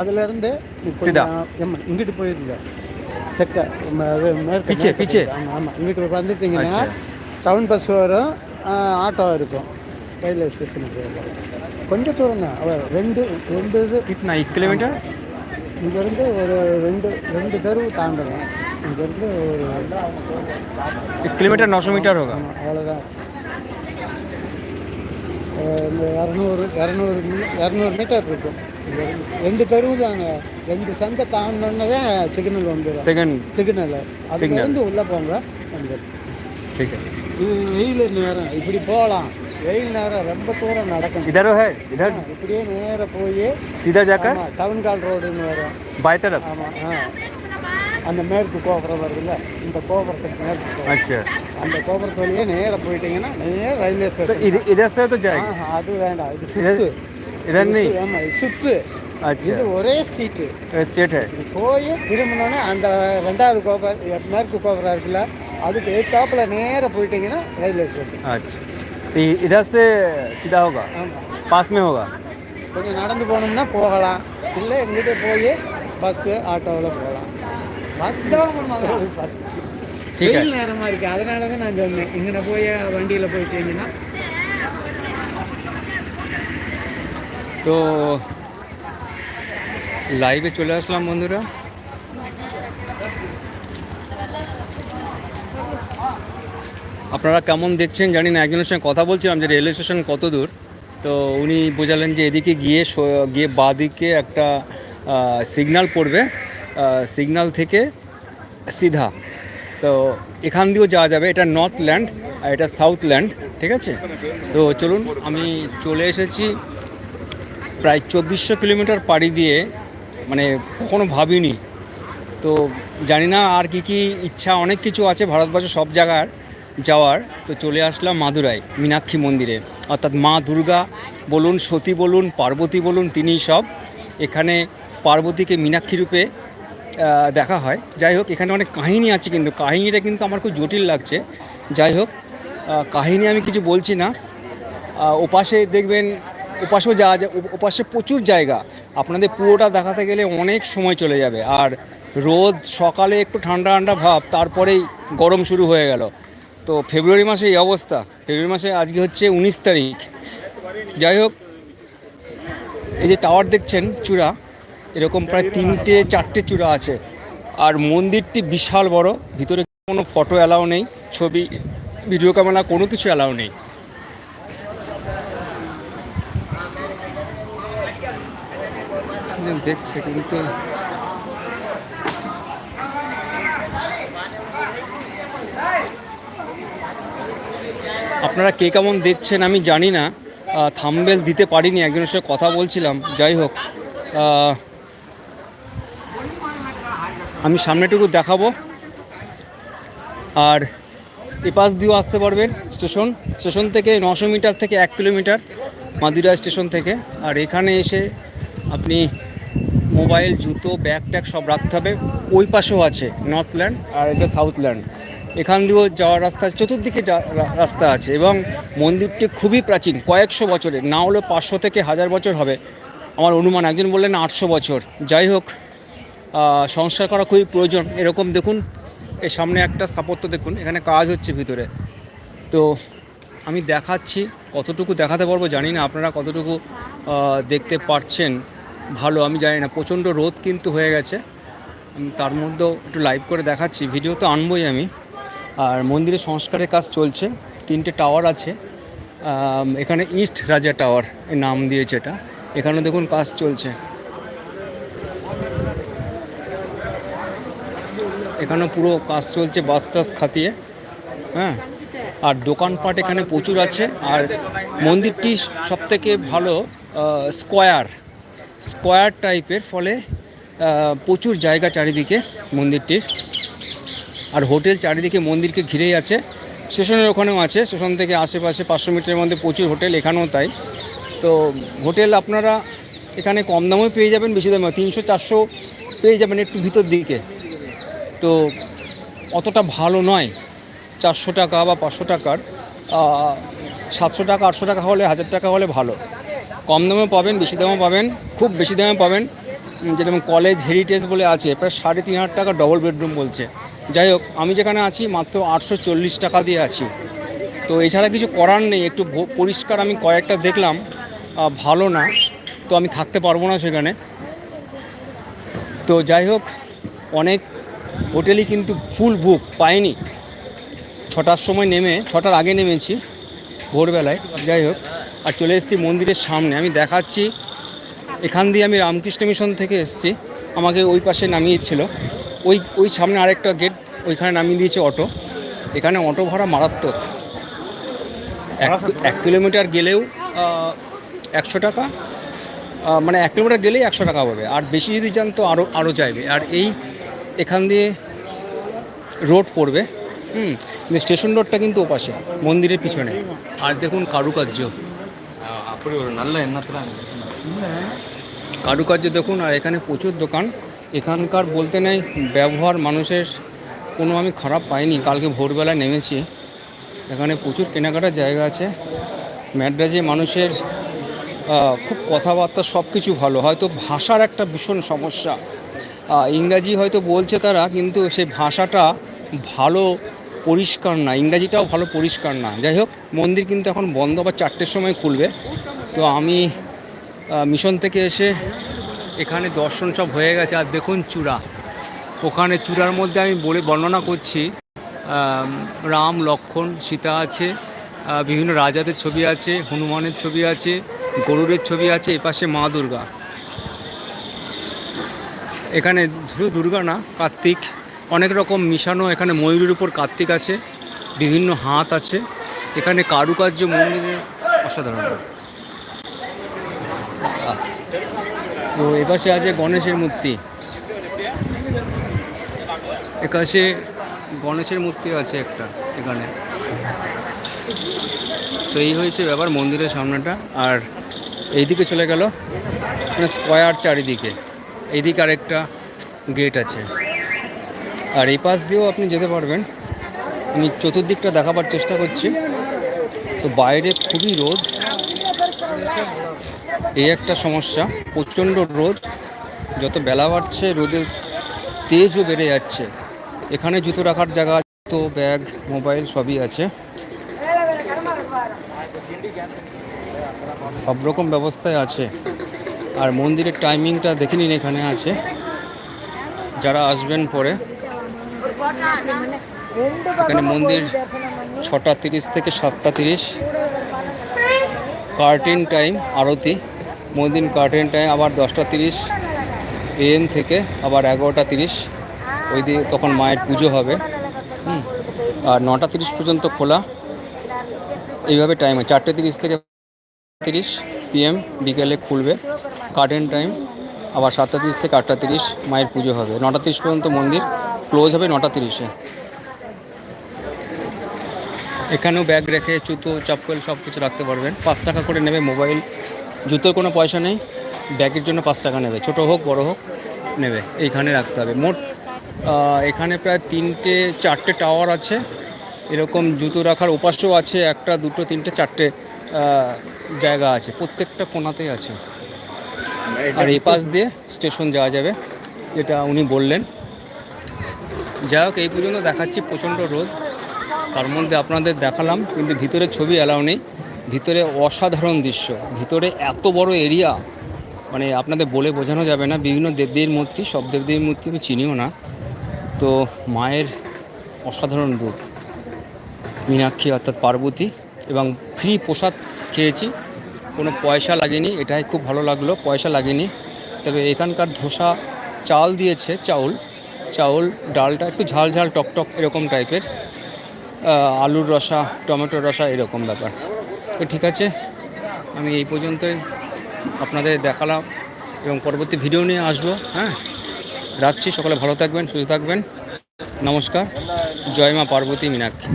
அதுலேருந்து சிதா. இங்கிட்டு போயிருங்க. தெற்க பிச்சே பிச்சே. ஆமாம் ஆமாம் இங்கிட்டு வந்துட்டீங்கன்னா டவுன் பஸ் வரும் ஆட்டோ இருக்கும். ரயில்வே ஸ்டேஷனுக்கு கொஞ்சம் தூரம் தான். ரெண்டு ரெண்டு இது. கிட்னா கிலோமீட்டர் இங்கேருந்து ஒரு ரெண்டு ரெண்டு தெருவு தாண்டணும். இங்கேருந்து ஒரு கிலோமீட்டர் நோ மீட்டர் அவ்வளோதான் இரநூறு இரநூறு மீ- இரநூறு மீட்டர் இருக்கும் இங்கேருந்து. ரெண்டு தெருவு தாங்க ரெண்டு சந்தை தாண்டினோன்னே தான் சிக்னல் வந்துடும் सेकंड சிக்னல் அதுலேருந்து உள்ளே போங்க வந்து ठीक है இது வெயில் நேரம் இப்படி போகலாம் வெயில் நேரம் ரொம்ப தூரம் நடக்கணும் इधर है इधर இப்படியே நேராக போய் सीधा जाकर ஆமாம் டவுன் கால் ரோடுன்னு வரும் बाएं तरफ ஆமாம் ஆ அந்த மேற்கு கோபுரம் வருதுல்ல இந்த கோபுரத்துக்கு மேற்கு கோபுரம். अच्छा அந்த கோபுரத்து வழியே நேராக போயிட்டீங்கன்னா நேராக ரயில்வே तो ஸ்டேஷன் इधर इधर से तो जाएगी ஆஹா, அது வேண்டாம் இது इधर சுத்து इधर नहीं ஆமாம் இது சுத்து अच्छा இது ஒரே ஸ்ட்ரீட்டு स्टेट है இது போய் திரும்பினோடனே அந்த ரெண்டாவது கோபுரம் மேற்கு கோபுரம் இருக்குல்ல அதுக்கு எதிர்த்தாப்புல நேராக போயிட்டீங்கன்னா ரயில்வே ஸ்டேஷன் अच्छा तो इधर से सीधा होगा ஆமாம் पास में होगा கொஞ்சம் நடந்து போகணும்னா போகலாம் இல்லை எங்கிட்ட போய் பஸ்ஸு ஆட்டோவில் போகலாம் ठीक है வெயில் நேரமாக இருக்கு அதனால தான் நான் சொன்னேன் இங்கே போய் வண்டியில் போயிட்டீங்கன்னா তো লাইভে চলে আসলাম বন্ধুরা আপনারা কেমন দেখছেন জানি না একজনের সঙ্গে কথা বলছিলাম যে রেলওয়ে স্টেশন কত দূর তো উনি বোঝালেন যে এদিকে গিয়ে সো- গিয়ে বাদিকে একটা সিগন্যাল পড়বে সিগন্যাল থেকে সিধা। তো এখান দিয়েও যাওয়া যাবে। এটা নর্থ ল্যান্ড আর এটা সাউথ ল্যান্ড ঠিক আছে? তো চলুন, আমি চলে এসেছি প্রায় চব্বিশশো কিলোমিটার পাড়ি দিয়ে মানে কখনো ভাবিনি। তো জানি না আর কি কি ইচ্ছা, অনেক কিছু আছে ভারতবর্ষ, সব জায়গার যাওয়ার। তো চলে আসলাম মাদুরাই, মীনাক্ষী মন্দিরে। অর্থাৎ মা দুর্গা বলুন, সতী বলুন, পার্বতী বলুন তিনি সব। এখানে পার্বতীকে মীনাক্ষী রূপে দেখা হয়। যাই হোক, এখানে অনেক কাহিনী আছে কিন্তু, কাহিনীটা কিন্তু আমার খুব জটিল লাগছে। যাই হোক কাহিনী আমি কিছু বলছি না। ওপাশে দেখবেন, ওপাশেও যাওয়া যায় ওপাশে প্রচুর জায়গা। আপনাদের পুরোটা দেখাতে গেলে অনেক সময় চলে যাবে। আর রোদ, সকালে একটু ঠান্ডা ঠান্ডা ভাব, তারপরেই গরম শুরু হয়ে গেল। তো ফেব্রুয়ারি মাসে এই অবস্থা। ফেব্রুয়ারি মাসে আজকে হচ্ছে উনিশ তারিখ। যাই হোক, এই যে টাওয়ার দেখছেন, চূড়া। এরকম প্রায় তিনটে, চারটে চূড়া আছে। আর মন্দিরটি বিশাল বড়, ভিতরে কোনো ফটো অ্যালাউ নেই, ছবি ভিডিও ক্যামেরা কোনো কিছু অ্যালাউ নেই। দেখছে কিন্তু। আপনারা কে কেমন দেখছেন আমি জানি না। থাম্বেল দিতে পারিনি, একজনের সাথে কথা বলছিলাম। যাই হোক আমি সামনেটুকু দেখাবো। আর এপাশ দিয়েও আসতে পারবেন স্টেশন। স্টেশন থেকে নশো মিটার থেকে এক কিলোমিটার মাদুরা স্টেশন থেকে। আর এখানে এসে আপনি মোবাইল, জুতো, ব্যাগ ট্যাগ সব রাখতে হবে। ওই পাশেও আছে নর্থল্যান্ড আর এটা সাউথল্যান্ড। এখান দিয়েও যাওয়ার রাস্তা, চতুর্দিকে রাস্তা আছে এবং মন্দিরটি খুবই প্রাচীন, কয়েকশো বছরের। না হলে পাঁচশো থেকে হাজার বছর হবে। আমার অনুমান, একজন বললেন আটশো বছর। যাই হোক সংস্কার করা খুবই প্রয়োজন। এরকম দেখুন এর সামনে একটা স্থাপত্য দেখুন, এখানে কাজ হচ্ছে ভিতরে। তো আমি দেখাচ্ছি, কতটুকু দেখাতে পারব জানি না, আপনারা কতটুকু দেখতে পারছেন ভালো, আমি জানি না, প্রচণ্ড রোদ কিন্তু হয়ে গেছে। তার মধ্যেও একটু লাইভ করে দেখাচ্ছি ভিডিও তো আনবই আমি। আর মন্দিরের সংস্কারের কাজ চলছে, তিনটে টাওয়ার আছে। এখানে ইস্ট রাজা টাওয়ার নাম দিয়েছে এটা। এখানে দেখুন কাজ চলছে। এখানে পুরো কাজ চলছে বাস টাস খাতিয়ে হ্যাঁ? আর দোকানপাট এখানে প্রচুর আছে। আর মন্দিরটি সবথেকে ভালো স্কোয়ার স্কোয়ার টাইপের ফলে প্রচুর জায়গা চারিদিকে মন্দিরটির। আর হোটেল চারিদিকে মন্দিরকে ঘিরেই আছে। স্টেশনের ওখানেও আছে। স্টেশন থেকে আশেপাশে পাঁচশো মিটারের মধ্যে প্রচুর হোটেল এখানেও তাই। তো হোটেল আপনারা এখানে কম দামেও পেয়ে যাবেন, বেশি দামে তিনশো চারশো পেয়ে যাবেন একটু ভিতর দিকে। তো অতটা ভালো নয়। চারশো টাকা বা পাঁচশো টাকার সাতশো টাকা, আটশো টাকা হলে, হাজার টাকা হলে ভালো। কম দামে পাবেন, বেশি দামে পাবেন, খুব বেশি দামে পাবেন। যেরকম কলেজ হেরিটেজ বলে আছে, প্রায় সাড়ে তিন হাজার টাকা ডবল বেডরুম বলছে। যাই হোক, আমি যেখানে আছি, মাত্র আটশো চল্লিশ টাকা দিয়ে আছি। তো এছাড়া কিছু করার নেই, একটু পরিষ্কার আমি কয়েকটা দেখলাম। ভালো না, তো আমি থাকতে পারব না সেখানে। তো যাই হোক, অনেক হোটেলই কিন্তু ফুল বুক, পাইনি। ছটার সময় নেমে, ছটার আগে নেমেছি, ভোরবেলায়। যাই হোক, আর চলে এসেছি মন্দিরের সামনে। আমি দেখাচ্ছি, এখান দিয়ে আমি রামকৃষ্ণ মিশন থেকে এসেছি। আমাকে ওই পাশে নামিয়েছিল। ওই ওই সামনে আরেকটা গেট, ওইখানে নামিয়ে দিয়েছে অটো। এখানে অটো ভাড়া মারাত্মক। এক এক কিলোমিটার গেলেও একশো টাকা মানে এক কিলোমিটার গেলেই একশো টাকা পাবে আর বেশি যদি যান তো আরও আরও চাইবে। আর এই এখান দিয়ে রোড পড়বে। হুম স্টেশন রোডটা কিন্তু ওপাশে, মন্দিরের পিছনে। আর দেখুন কারুকার্য। কারুকার্য দেখুন, আর এখানে প্রচুর দোকান। এখানকার বলতে নেই, ব্যবহার মানুষের কোনো আমি খারাপ পাইনি। কালকে ভোরবেলায় নেমেছি। এখানে প্রচুর কেনাকাটার জায়গা আছে। ম্যাড্রাজে মানুষের খুব কথাবার্তা সব কিছু ভালো। হয়তো ভাষার একটা ভীষণ সমস্যা। ইংরাজি হয়তো বলছে তারা, কিন্তু সেই ভাষাটা ভালো পরিষ্কার না, ইংরাজিটাও ভালো পরিষ্কার না। যাই হোক, মন্দির কিন্তু এখন বন্ধ আবার চারটের সময় খুলবে। তো আমি মিশন থেকে এসে এখানে দর্শন সব হয়ে গেছে। আর দেখুন চূড়া। ওখানে চূড়ার মধ্যে আমি বলে বর্ণনা করছি রাম, লক্ষণ, সীতা আছে বিভিন্ন রাজাদের ছবি আছে, হনুমানের ছবি আছে, গরুরের ছবি আছে, এপাশে মা দুর্গা। এখানে শুধু দুর্গা না, কার্তিক, অনেক রকম মিশানো এখানে ময়ূরের উপর কার্তিক আছে, বিভিন্ন হাত আছে। এখানে কারুকার্য মন্দিরের অসাধারণ। তো এপাশে আছে গণেশের মূর্তি। একাশে গণেশের মূর্তি আছে একটা, এখানে। তো এই হয়েছে ব্যাপার মন্দিরের সামনেটা। আর এইদিকে চলে গেল মানে স্কোয়ার চারিদিকে। এইদিকে আরেকটা গেট আছে। আর এই পাশ দিয়েও আপনি যেতে পারবেন। আমি চতুর্দিকটা দেখাবার চেষ্টা করছি। তো বাইরে খুবই রোদ। এই একটা সমস্যা। প্রচণ্ড রোদ। যত বেলা বাড়ছে, রোদের তেজও বেড়ে যাচ্ছে। এখানে জুতো রাখার জায়গা তো ব্যাগ, মোবাইল সবই আছে। সব রকম ব্যবস্থায় আছে। আর মন্দিরের টাইমিংটা দেখে নিন, এখানে আছে। যারা আসবেন পরে। এখানে মন্দির ছটা তিরিশ থেকে সাতটা তিরিশ। Curtain time aarti. মন্দির কার্টেন টাইম আবার দশটা তিরিশ। এএম থেকে আবার এগারোটা তিরিশ। ওই দিয়ে তখন মায়ের পুজো হবে। হুম। আর নটা তিরিশ পর্যন্ত খোলা। এইভাবে টাইম হয় চারটে তিরিশ থেকে তিরিশ পিএম বিকেলে খুলবে। কার্টেন টাইম আবার সাতটা তিরিশ থেকে আটটা তিরিশ মায়ের পুজো হবে। নটা তিরিশ পর্যন্ত মন্দির ক্লোজ হবে নটা তিরিশে। এখানেও ব্যাগ রেখে জুতো চপ্পল সব কিছু রাখতে পারবেন। পাঁচ টাকা করে নেবে মোবাইল জুতোর কোনো পয়সা নেই ব্যাগের জন্য পাঁচ টাকা নেবে। ছোট হোক, বড় হোক, নেবে। এইখানে রাখতে হবে। মোট এখানে প্রায় তিনটে, চারটে টাওয়ার আছে। এরকম জুতো রাখার উপাসও আছে। একটা, দুটো, তিনটে, চারটে জায়গা আছে। প্রত্যেকটা কোনাতেই আছে। আর এই পাশ দিয়ে স্টেশন যাওয়া যাবে, যেটা উনি বললেন। যাই হোক, এই পর্যন্ত দেখাচ্ছি প্রচণ্ড রোদ। তার মধ্যে আপনাদের দেখালাম, কিন্তু ভিতরে ছবি অ্যালাউ নেই। ভিতরে অসাধারণ দৃশ্য। ভিতরে এত বড় এরিয়া মানে আপনাদের বলে বোঝানো যাবে না। বিভিন্ন দেবদেবীর মূর্তি, সব দেবদেবীর মূর্তি আমি চিনিও না। তো মায়ের অসাধারণ রূপ। মীনাক্ষী অর্থাৎ পার্বতী এবং ফ্রি প্রসাদ খেয়েছি। কোনো পয়সা লাগেনি, এটাই খুব ভালো লাগল, পয়সা লাগেনি। তবে এখানকার ধোসা চাল দিয়েছে চাউল। চাউল, ডালটা একটু ঝাল ঝাল টকটক এরকম টাইপের। আলুর রসা, টমেটোর রসা এরকম ব্যাপার। তো ঠিক আছে, আমি এই পর্যন্তই আপনাদের দেখালাম এবং পরবর্তী ভিডিও নিয়ে আসব হ্যাঁ? রাখছি, সকলে ভালো থাকবেন, সুস্থ থাকবেন। নমস্কার, জয় মা পার্বতী মীনাক্ষী।